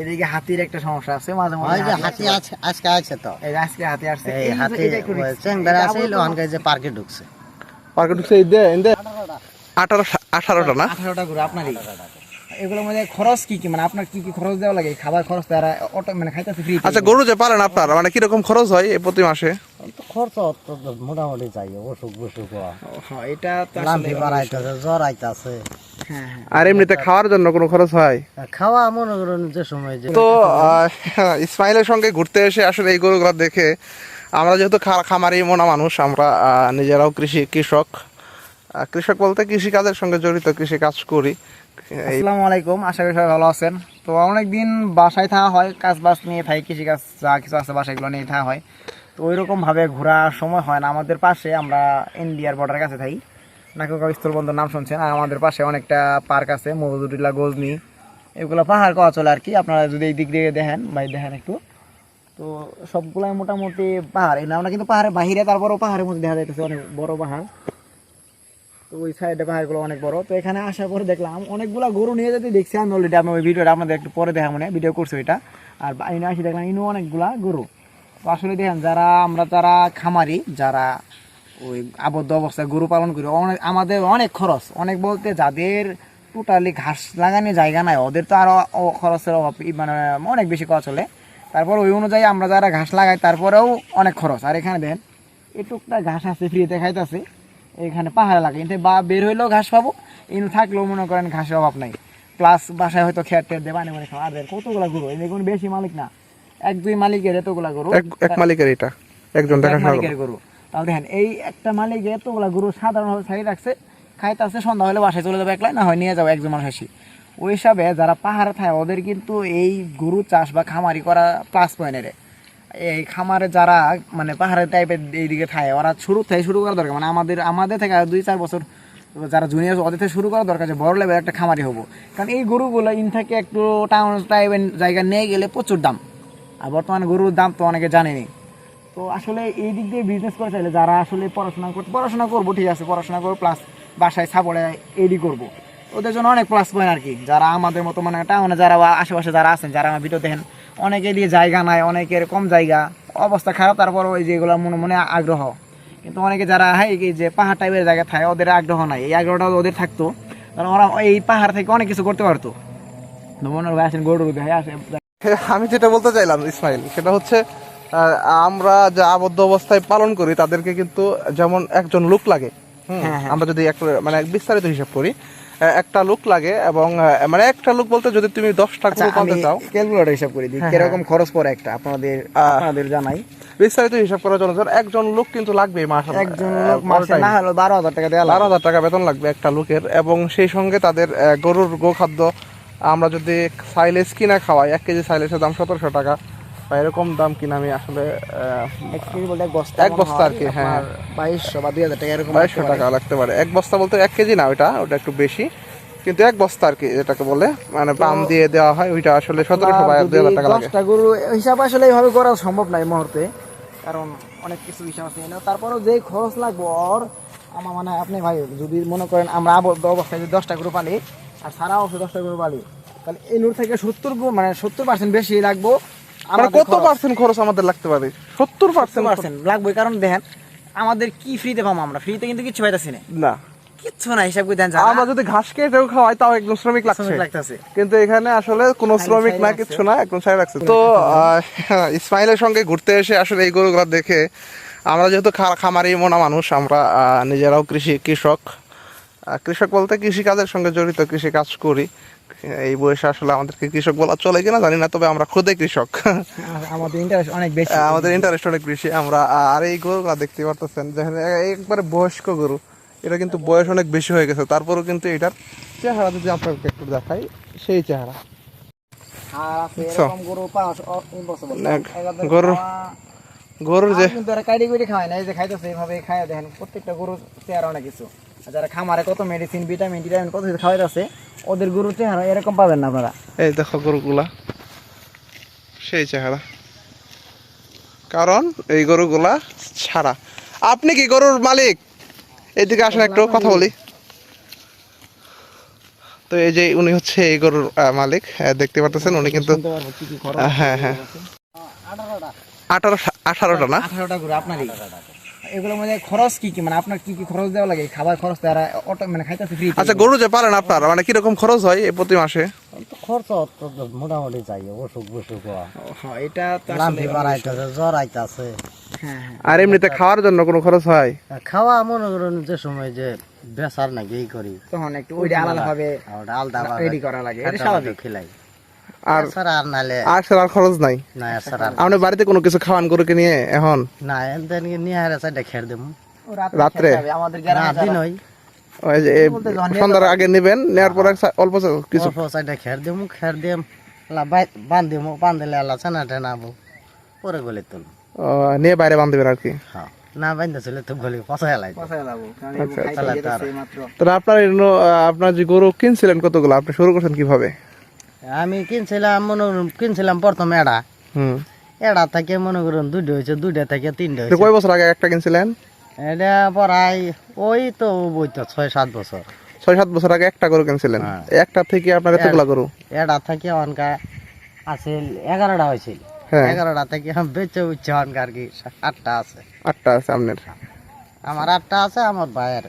এদিকে হাতির একটা সমস্যা আছে মাঝে মাঝে হাতি আছে আজকে আছে তো। এই আজকে হাতি আসছে এই এই হাতি এটা একটু ওই risk। চেংবেড়া এটা আছে আবদ্ধ- যে পার্কে ঢুকছে। পার্কে ঢুকছে এই দে এই দে আঠারো আঠারোটা না? আঠারোটা গরু আপনারই। এগুলোর মধ্যে খরচ কি কি? মানে আপনার কি কি খরচ দেওয়া লাগে? খাবার খরচ তারা অটো মানে খাইতেছে ফ্রি আচ্ছা গরু যে পালেন আপনার মানে কীরকম খরচ হয় এই প্রতি মাসে? খরচ তো মোটামুটি চাই অসুখ বসুখ এটা জ্বর আইতাছে আর এমনিতে খাওয়ার জন্য কোনো খরচ হয়? খাওয়া মনে করেন যে সময় তো ইসমাইলের সঙ্গে ঘুরতে এসে আসলে এই গরুগুলো দেখে আমরা যেহেতু খামারি মোনা মানুষ আমরা নিজেরাও কৃষি কৃষক। কৃষক বলতে কৃষি কাজের সঙ্গে জড়িত কৃষি কাজ করি আসসালামু আলাইকুম আশা করি সবাই ভালো আছেন। তো অনেকদিন বাসায় থাকা হয় কাজ বাজ নিয়ে থাকি কৃষি কাজ যা কিছু আছে বাসাগুলো নিয়ে থাকা হয়। তো ওইরকম ভাবে ঘোরার সময় হয় না। আমাদের পাশে আমরা ইন্ডিয়ার বর্ডার কাছে থাকি। নাকুকা স্থলবন্দর নাম শুনছেন, আর আমাদের পাশে অনেকটা পার্ক আছে মজুদুল্লাহ গজনি। এগুলো পাহাড় কওয়া চলে আর কি, আপনারা যদি এই দিক দিয়ে দেখেন, ভাই দেখেন একটু। তো সবগুলাই মোটামুটি পাহাড় আমরা কিন্তু পাহাড়ের বাহিরে, তারপরও পাহাড়ের মধ্যে দেখা যাইতেছে অনেক বড় পাহাড়। তো ওই সাইডে পাহাড়গুলো অনেক বড়। তো এখানে আসার পরে দেখলাম, অনেকগুলা গরু নিয়ে যেতে দেখছি আমি অলরেডি আমি ওই ভিডিওটা আপনাদের একটু পরে দেখা মনে ভিডিও করছি ওইটা। আর ইনো আসি দেখলাম, ইনো অনেকগুলা গরু। তো আসলে দেখেন, যারা, আমরা যারা খামারি, যারা ওই আবদ্ধ অবস্থায় গরু পালন করি। অনেক আমাদের অনেক খরচ। অনেক বলতে যাদের টোটালি ঘাস লাগানোর জায়গা নাই ওদের তো আরও খরচের অভাব মানে অনেক বেশি খরচ চলে তারপর ওই অনুযায়ী আমরা যারা ঘাস লাগাই তারপরেও অনেক খরচ। আর এখানে দেখেন এটুকটা ঘাস আছে ফ্রিতে খাইতেছে। এখানে পাহাড় এলাকা কিন্তু বা বের হইলেও ঘাস পাবো ইনু থাকলেও মনে করেন ঘাসের অভাব নাই। প্লাস বাসায় হয়তো খেয়ার টেয়ার বানিয়ে বানিয়ে খাওয়া। আর কতগুলা গরু? এই দেখুন বেশি মালিক না এক দুই মালিকের এতগুলা গরু। এক মালিকের এটা। একজন মালিকের গরু। তাহলে দেখেন, এই একটা মালিক এতগুলা গরু সাধারণভাবে ছাড়িয়ে রাখছে, খাইতে সন্ধ্যা হলে বাসায় চলে যাবে একলাই, না হয় নিয়ে যাব একজন মানুষ আসি ওই হিসাবে যারা পাহাড়ে থাকে, ওদের কিন্তু এই গরু চাষ বা খামারি করা প্লাস পয়েন্টের এই খামারে যারা মানে পাহাড়ের টাইপের এইদিকে থাকে, ওরা শুরু থেকে শুরু করা দরকার। মানে আমাদের আমাদের থেকে দুই চার বছর যারা জুনিয়র ওদের থেকে শুরু করা দরকার যে বড় লেভেল একটা খামারি হব। কারণ এই গরুগুলো ইন থেকে একটু টাউন টাইপের জায়গা নিয়ে গেলে প্রচুর দাম। আর বর্তমানে গরুর দাম তো অনেকে জানেনি তো আসলে এই দিক দিয়ে বিজনেস করে চাইলে যারা আসলে পড়াশোনা করতে পড়াশোনা করব, ঠিক আছে, পড়াশোনা করব প্লাস বাসায় সাপড়ে এডি করব। ওদের জন্য অনেক প্লাস পয়েন্ট আর কি। যারা আমাদের মতো মানে টাউনে যারা আশেপাশে যারা আছেন, যারা আমার ভিডিও দেখেন, অনেকে দিয়ে জায়গা নাই, অনেকের কম জায়গা, অবস্থা খারাপ তারপর ওই যেগুলো মনে মনে আগ্রহ। কিন্তু অনেকে যারা হ্যাঁ এই যে পাহাড় টাইপের জায়গা থাকে, ওদের আগ্রহ নাই। এই আগ্রহটা ওদের থাকতো। কারণ ওরা এই পাহাড় থেকে অনেক কিছু করতে পারতো। মনে হয় আসেন গরু আসে আমি যেটা বলতে চাইলাম, ইসমাইল, সেটা হচ্ছে আমরা যে আবদ্ধ অবস্থায় পালন করি তাদেরকে কিন্তু যেমন একজন লোক লাগে হ্যাঁ, হ্যাঁ। আমরা যদি একটা মানে এক বিস্তারিত হিসাব করি একটা লোক লাগে এবং মানে একটা লোক বলতে যদি তুমি দশটা আচ্ছা গরু পালতে চাও। ক্যালকুলেটর হিসাব করে দিই হ্যাঁ, কীরকম খরচ পড়ে একটা আপনাদের আপনাদের জানাই। বিস্তারিত হিসাব করার জন্য একজন লোক কিন্তু লাগবে মাসে একজন লোক মাসে না হলো বারো হাজার টাকা দেওয়া বারো হাজার টাকা বেতন লাগবে একটা লোকের এবং সেই সঙ্গে তাদের গরুর গোখাদ্য আমরা যদি সাইলেজ কিনা খাওয়াই এক কেজি সাইলেজের দাম সতেরোশো টাকা বা এরকম দাম কিনা আমি আসলে এক কেজি বলতে এক বস্তা এক বস্তা আর কি, হ্যাঁ। বাইশশো বা দুই হাজার টাকা এরকম বাইশশো টাকা লাগতে পারে। এক বস্তা বলতে এক কেজি না ওটা ওটা একটু বেশি। কিন্তু এক বস্তা আর কি যেটাকে বলে মানে পাম দিয়ে দেওয়া হয় ওইটা আসলে সতেরোশো বা দুই হাজার টাকা লাগে। দশটা গরু হিসাব আসলে এইভাবে করা সম্ভব না এই মুহূর্তে কারণ অনেক কিছু হিসাব আছে না তারপরেও যে খরচ লাগবে ওর আমার মানে আপনি ভাই যদি মনে করেন আমরা আবদ্ধ অবস্থায় যদি দশটা গরু পালি আর সারা অবস্থায় দশটা গরু পালি তাহলে এই নূর থেকে সত্তর গরু মানে সত্তর পার্সেন্ট বেশি লাগবো মানে কত পার্সেন্ট খরচ আমাদের লাগতে পারে? সত্তর পার্সেন্ট পার্সেন্ট লাগবে কারণ দেখেন আমাদের কি ফ্রিতে পাবো আমরা? ফ্রিতে কিন্তু কিছু পাইতেছি না। না। কিচ্ছু না হিসাব করে দেন আমরা যদি ঘাস কেটেও খাওয়াই তাও একজন শ্রমিক লাগছে। কিন্তু এখানে আসলে কোনো শ্রমিক না। কিছু না একদম সাইড রাখছে তো ইসমাইলের সঙ্গে ঘুরতে এসে আসলে এই গরুগুলো দেখে আমরা যেহেতু খামারি মোনা মানুষ আমরা নিজেরাও কৃষি কৃষক। কৃষক বলতে কৃষি কাজের সঙ্গে জড়িত কৃষি কাজ করি। এই বয়সে আসলে আমাদেরকে কৃষক বলা চলে কিনা জানি না তবে আমরা খুদে কৃষক। আমাদের ইন্টারেস্ট অনেক বেশি। আমাদের ইন্টারেস্ট অনেক বেশি। আমরা আর এই গরুগুলো দেখতে পারতেছেন যেখানে একবারে বয়স্ক গরু। এটা কিন্তু বয়স অনেক বেশি হয়ে গেছে। তারপরেও কিন্তু এটার চেহারা যদি আপনাকে একটু দেখাই সেই চেহারা। গরু গরুর যে কিন্তু এরা খায় না এই যে খাইতেছে এইভাবে খায় দেখেন প্রত্যেকটা গরুর চেহারা অনেক কিছু। যারা খামারে কত মেডিসিন ভিটামিন টিটামিন কত কিছু খাওয়াইতেছে ওদের গরু চেহারা এরকম পাবেন না আপনারা। এই দেখো গরুগুলা। সেই চেহারা। কারণ এই গরুগুলা ছাড়া। আপনি কি গরুর মালিক? এদিকে আসেন একটু কথা বলি। তো এই যে উনি হচ্ছে এই গরুর মালিক দেখতে পাচ্ছেন উনি কিন্তু হ্যাঁ হ্যাঁ। আঠারো আঠারোটা না? আঠারোটা করে আপনারই। এগুলোর মধ্যে খরচ কি কি? মানে আপনার কি কি খরচ দেওয়া লাগে? খাবার খরচ তারা অটো মানে খাইতেছে ফ্রি আচ্ছা গরু যে পালেন আপনার মানে কীরকম খরচ হয় এই প্রতি মাসে? খরচ তো মোটামুটি চাই অসুখ বিসুখ হ্যাঁ। এটা তো আসলে বাড়াইতেছে জ্বর আইতাছে হ্যাঁ হ্যাঁ। আর এমনিতে খাওয়ার জন্য কোনো খরচ হয়? খাওয়া মনে করুন যে সময় যে বেচার নাকি এই করি। তখন একটু ওইটা আলাদা ওটা আলাদা রেডি করা লাগে। এটা স্বাভাবিক। খিলাই। আর আর নালে আর খরচ নাই। না আপনি বাড়িতে কোনো কিছু খাওয়ান গরুকে নিয়ে এখন? না নিয়ে হারে সাইডে খের দেবো। ও রাত্রে আমাদের না গ্রামে দিন যারা- ওই। যে সন্ধ্যার আগে নেবেন নেওয়ার পরে অল্প কিছু। অল্প সাইডে খের দেবো খের বান বান দিলে আল্লাহ চানা টেনাবো পরে গলি তুল আহ, নিয়ে বাইরে বাঁধবেন আর কি? হ্যাঁ না বান্ধছিল তো গলি পচাই লাই পচায় যাব, আচ্ছা। তাহলে আপনার আপনার যে গরু কিনছিলেন কতগুলো? আপনি শুরু করছেন কীভাবে? আমি কিনছিলাম মনে করুন কিনছিলাম প্রথম এড়া। হুম। এড়া থেকে মনে করুন দুইটা হয়েছে দুইটা থেকে তিনটা হয়েছে কয় বছর আগে একটা কিনছিলেন? এটা প্রায় ওই তো ওই তো ছয় সাত বছর। ছয় সাত বছর আগে একটা গরু কিনছিলেন। হ্যাঁ। একটা থেকে আপনার এতগুলা গরু? এড়া থেকে অনকা আছিল এগারোটা হয়েছিল। হ্যাঁ। এগারোটা থেকে বেঁচে উঠছে অনকা আর কি আটটা আছে। আটটা আছে আপনার। আমার আটটা আছে আমার ভাইয়ের।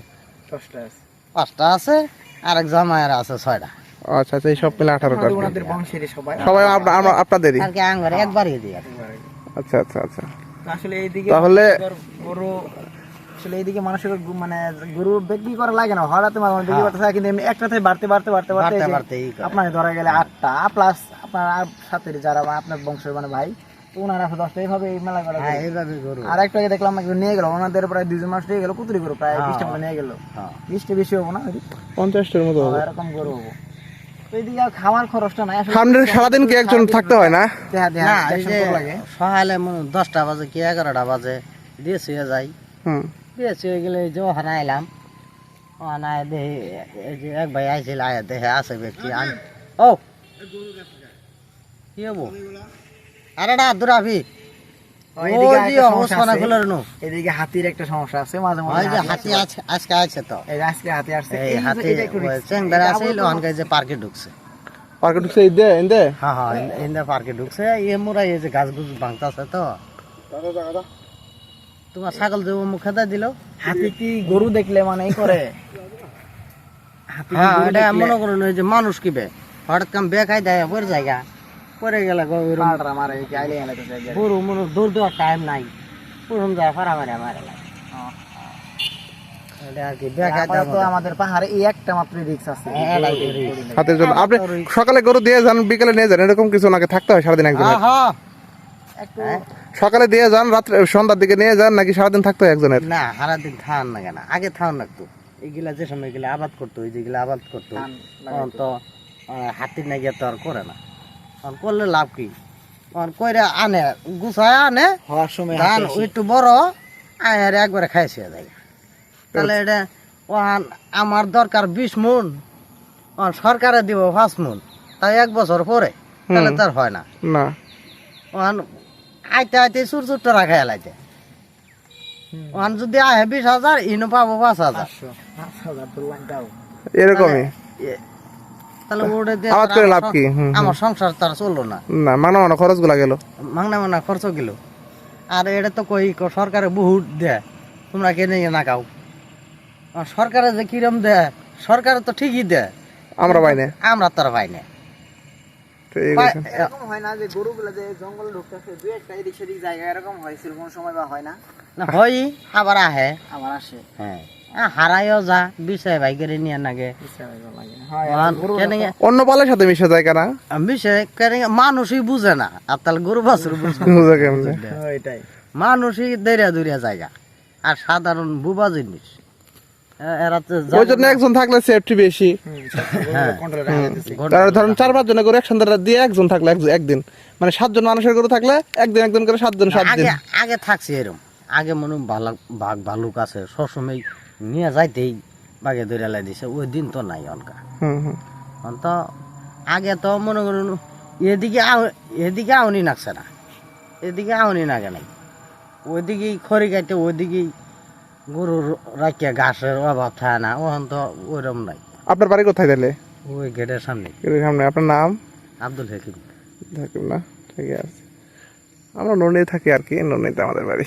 দশটা আছে। পাঁচটা আছে আরেক জামাইয়ের আছে ছয়টা। আচ্ছা আচ্ছা এই সব মিলে আঠারোটা আর কি। ওনাদের বংশেরই সবাই। সবাই আমরা- আপনাদেরই। আর কি আঙ্গারে একবারই দিয়ে আচ্ছা আচ্ছা আচ্ছা। আসলে এইদিকে তাহলে গরু আসলে এইদিকে মানুষের মানে গরু বিক্রি করা লাগে না। হঠাৎ মাঝে বিক্রি করতে থাকে কিন্তু এমনি একটা বাড়তে বাড়তে বাড়তে বাড়তে বাড়তে। আপনার ধরা গেলে আটটা প্লাস আপনার আর সাথে যারা আপনার বংশের মানে ভাই ওনারা আছে দশটা এইভাবে এই মেলা করা হ্যাঁ যায়। এইভাবে গরু। আর একটা দেখলাম একজন নিয়ে গেল ওনাদের প্রায় দুজন মাস নিয়ে গেল কুতুরি গরু প্রায় হ্যাঁ। বিশটা নিয়ে গেল। হ্যাঁ। বিশটা বেশি হব না? পঞ্চাশটার মতো হবে। এরকম গরু হব। খাওয়ার খরচটা নাই। আসলে সামনে সারাদিন কি একজন থাকতে হয় না? দেহা দেহা সকালে দশটা বাজে কি এগারোটা বাজে দিয়ে শুয়ে যাই। দিয়ে শুয়ে গেলে যে ওখানে আইলাম। ওখানে আয় যে এক ভাই আইছিল আয় দেখে আছে ব্যক্তি আন ও! কি হব? আরে না দুরাভি এদিকে হাতির একটা সমস্যা আছে মাঝে মাঝে হাতি আজকে আছে তো। এই আজকে হাতি আসছে। এই এই যে হাতি এটা একটু risky। চেংবেড়া এটা আছে আবার যে পার্কে ঢুকছে। পার্কে ঢুকছে এই দে হ্যাঁ হ্যাঁ ইন্দা পার্কে ঢুকছে। এ মোরা এই যে গাছ গুছ ভাঙতাছে তো। তোমার ছাগল যে মুখে দিয়ে দিল? হাতি কি গরু দেখলে মানে এই করে? হাতি হ্যাঁ এটা মনে করুন যে মানুষ কিবে? হঠাৎ কাম বেকাই দেয় জায়গা। পরে গেলে পাড়রা মারে আইলে তো মনে দূর দেওয়ার টাইম নাই। পুরুম যায় ফারা মারে মারে হ্যাঁ। সকালে গরু দিয়ে যান বিকেলে নিয়ে যান এরকম কিছু নাকি থাকতে হয় সারাদিন একজনের? হ্যাঁ? সকালে দিয়ে যান রাত্রে সন্ধ্যার দিকে নিয়ে যান নাকি সারাদিন থাকতে হয় একজনের? না সারাদিন থান না কেন? আগে থান লাগতো। এগুলা যে সময় এগুলা আবাদ করতো ওই যেগুলা আবাদ করতো তো হাতির না গিয়ে তো আর করে না। তখন করলে লাভ কি? তখন কইরা আনে গুছায় আনে হওয়ার সময় ধান। একটু বড় আয়ার একবারে খাইছে যায় তাহলে এটা ওহান আমার দরকার বিশ মন ওহান সরকারে দিব পাঁচ মন তাই এক বছর পরে তাহলে তার হয় না। না। ওহান আইতে আইতে চুর চুরটা রাখাই লাইতে ওহান যদি আহে বিশ হাজার ইনো পাবো পাঁচ হাজার। এরকমই? তাহলে ওটা দিয়ে আবাদ করে লাভ কি? আমার সংসার তার চলল না। না মানো মানো খরচগুলা গেল। মাংনা মাংনা খরচ গেল। আর এটা তো কই সরকারে বহুত দেয়। তোমরা কেনে না খাও। আর সরকারে যে কিরম দেয় সরকারে তো ঠিকই দেয়। আমরা পাই না। আমরা তার পাই না। ঠিক পাই- আছে এরকম হয় না যে গরুগুলো যে জঙ্গলে ঢুকতেছে দুই একটা এদিক সেদিক জায়গা এরকম হয়েছিল কোন সময় বা হয় না? না হয় আবার আহে। আমার আসে। হ্যাঁ। আ, যা বিষয় ভাই নিয়ে নাগে। ইচ্ছা ভালো লাগে। আর গরু কেনে অন্য পালের সাথে মিশে যায় কেনা? বিষয় মানুষই বুঝে না। আর তাহলে গরু বাছুর বুঝে কেমনে? মানুষই দেরিয়া দুরিয়া জায়গা। আর সাধারণ বুবা জিনিস। ওই জন্য একজন থাকলে সেফটি বেশি। হ্যাঁ। কন্ট্রোল রাখা যাইতেছে তার ধরেন চার পাঁচ জনের গরু একসঙ্গে দিয়ে একজন থাকলে এক- একদিন। মানে সাতজন মানুষের গরু থাকলে একদিন একজন করে সাতজন সাত দিন আগে আগে থাকছে এরম। আগে মনে হয় ভালো বাঘ ভালুক আছে। সবসময় নিয়ে যাইতেই বাঘে ধরে লাই দিছে ওই দিন তো নাই অনকা। হুম তো আগে তো মনে করুন এদিকে এদিকে আউনি নাকছে না। এদিকে আউনি নাগে নাই। ওইদিকেই খড়ি কাটে ওইদিকেই গরুর রাখিয়া ঘাসের অভাব থাকে না ওখান তো ওইরকম নাই। আপনার বাড়ি কোথায় তাহলে? ওই গেটের সামনে গেটের সামনে আপনার নাম? আব্দুল হাকিম। থাকুন না ঠিক আছে। আমরা নন্দি থাকি আর কি নন্দিতে আমাদের বাড়ি।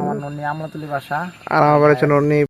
আমার নন্নি আমলাতুলি বাসা। আর আমার বাড়ি হচ্ছে নন্দি